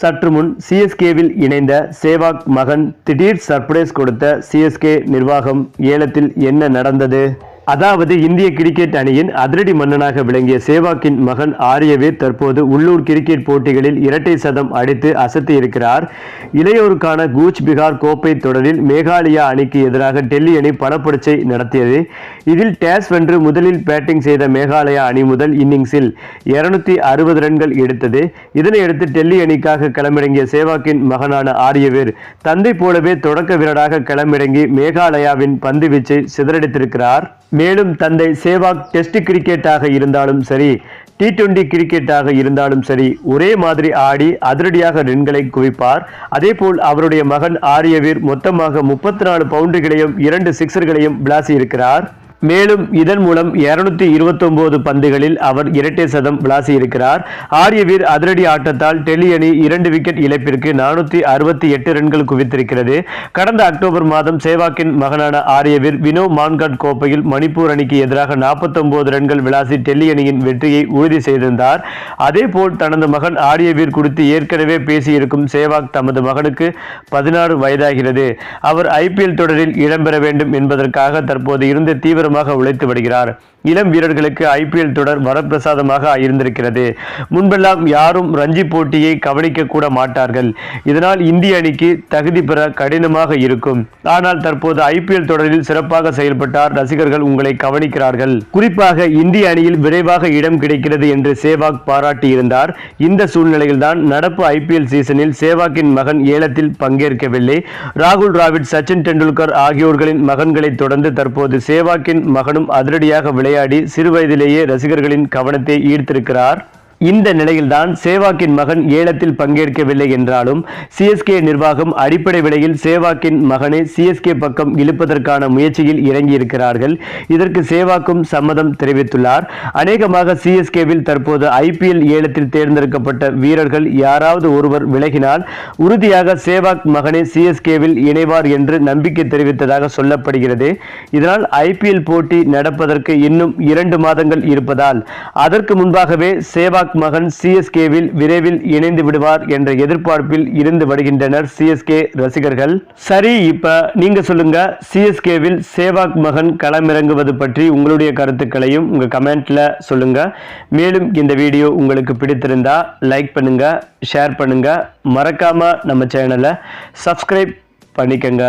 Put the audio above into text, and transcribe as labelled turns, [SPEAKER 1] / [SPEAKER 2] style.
[SPEAKER 1] சற்று முன் சிஎஸ்கேவில் இணைந்த சேவாக் மகன் திடீர் சர்ப்ரைஸ் கொடுத்த சிஎஸ்கே நிர்வாகம் ஏலத்தில் என்ன நடந்தது? அதாவது இந்திய கிரிக்கெட் அணியின் அதிரடி மன்னனாக விளங்கிய சேவாக்கின் மகன் ஆரியவே தற்போது உள்ளூர் கிரிக்கெட் போட்டிகளில் இரட்டை சதம் அடித்து அசத்தி இருக்கிறார். இளையோருக்கான கூச் பிகார் கோப்பை தொடரில் மேகாலயா அணிக்கு எதிராக டெல்லி அணி பணப்பரீட்சை நடத்தியது. இதில் டேஸ் வென்று முதலில் பேட்டிங் செய்த மேகாலயா அணி முதல் இன்னிங்ஸில் இருநூத்தி அறுபது ரன்கள் எடுத்தது. இதனையடுத்து டெல்லி அணிக்காக களமிறங்கிய சேவாக்கின் மகனான ஆரியவேர் தந்தை போலவே தொடக்க வீரராக களமிறங்கி மேகாலயாவின் பந்து வீச்சை சிதறடித்திருக்கிறார். மேலும் தந்தை சேவாக் டெஸ்ட் கிரிக்கெட்டாக இருந்தாலும் சரி டி டுவெண்டி கிரிக்கெட்டாக இருந்தாலும் சரி ஒரே மாதிரி ஆடி அதிரடியாக ரன்களை குவிப்பார். அதேபோல் அவருடைய மகன் ஆரியவீர் மொத்தமாக முப்பத்தி நாலு பவுண்டுகளையும் இரண்டு சிக்ஸர்களையும் விளாசி இருக்கிறார் மேலும் இதன் மூலம் இருநூத்தி இருபத்தொன்பது பந்துகளில் அவர் இரட்டை சதம் விளாசியிருக்கிறார். ஆரியவீர் அதிரடி ஆட்டத்தால் டெல்லி அணி இரண்டு விக்கெட் இழப்பிற்கு நானூத்தி அறுபத்தி எட்டு ரன்கள் குவித்திருக்கிறது. கடந்த அக்டோபர் மாதம் சேவாக்கின் மகனான ஆரியவீர் வினோ மான்காட் கோப்பையில் மணிப்பூர் அணிக்கு எதிராக 49 ரன்கள் விளாசி டெல்லி அணியின் வெற்றியை உறுதி செய்திருந்தார். அதேபோல் தனது மகன் ஆரியவீர் குறித்து ஏற்கனவே பேசியிருக்கும் சேவாக் தமது மகனுக்கு பதினாறு வயதாகிறது. அவர் ஐபிஎல் தொடரில் இடம்பெற வேண்டும் என்பதற்காக தற்போது இருந்த தீவிர தீவிரமாக உழைத்து வருகிறார். இளம் வீரர்களுக்கு ஐபிஎல் தொடர் வரப்பிரசாதமாக இருந்திருக்கிறது. முன்பெல்லாம் யாரும் ரஞ்சி போட்டியை கவனிக்க கூட மாட்டார்கள். இதனால் இந்திய அணிக்கு தகுதி பெற கடினமாக இருக்கும். ஆனால் தற்போது ஐபிஎல் தொடரில் சிறப்பாக செயல்பட்டார் ரசிகர்கள் உங்களை கவனிக்கிறார்கள். குறிப்பாக இந்திய அணியில் விரைவாக இடம் கிடைக்கிறது என்று சேவாக் பாராட்டியிருந்தார். இந்த சூழ்நிலையில்தான் நடப்பு ஐபிஎல் சீசனில் சேவாக்கின் மகன் ஏலத்தில் பங்கேற்கவில்லை. ராகுல் டிராவிட் சச்சின் டெண்டுல்கர் ஆகியோர்களின் மகன்களை தொடர்ந்து தற்போது சேவாக்கின் மகனும் அதிரடியாக விளை விளையாடி சிறுவயதிலேயே ரசிகர்களின் கவனத்தை ஈர்த்திருக்கிறார். இந்த நிலையில்தான் சேவாக்கின் மகன் ஏலத்தில் பங்கேற்கவில்லை என்றாலும் சிஎஸ்கே நிர்வாகம் அடிப்படை விலையில் சேவாக்கின் மகனை சிஎஸ்கே பக்கம் இழுப்பதற்கான முயற்சியில் இறங்கியிருக்கிறார்கள். இதற்கு சேவாக்கும் சம்மதம் தெரிவித்துள்ளார். அநேகமாக சிஎஸ்கேவில் தற்போது ஐபிஎல் ஏலத்தில் தேர்ந்தெடுக்கப்பட்ட வீரர்கள் யாராவது ஒருவர் விலகினால் உறுதியாக சேவாக் மகனே சிஎஸ்கேவில் இணைவார் என்று நம்பிக்கை தெரிவித்ததாக சொல்லப்படுகிறது. இதனால் ஐபிஎல் போட்டி நடப்பதற்கு இன்னும் இரண்டு மாதங்கள் இருப்பதால் அதற்கு முன்பாகவே சேவாக் சேவாக் மகன் சிஎஸ்கேவில் விரைவில் இணைந்து விடுவார் என்ற எதிர்பார்ப்பில் இருந்து வருகின்றனர் சிஎஸ்கே ரசிகர்கள். சரி இப்ப நீங்க சொல்லுங்க சிஎஸ்கேவில் சேவாக் மகன் களமிறங்குவது பற்றி உங்களுடைய கருத்துக்களையும் உங்க கமெண்ட்ல சொல்லுங்க. மேலும் இந்த வீடியோ உங்களுக்கு பிடித்திருந்தா லைக் பண்ணுங்க ஷேர் பண்ணுங்க. மறக்காம நம்ம சேனலை சப்ஸ்கிரைப் பண்ணிக்கங்க.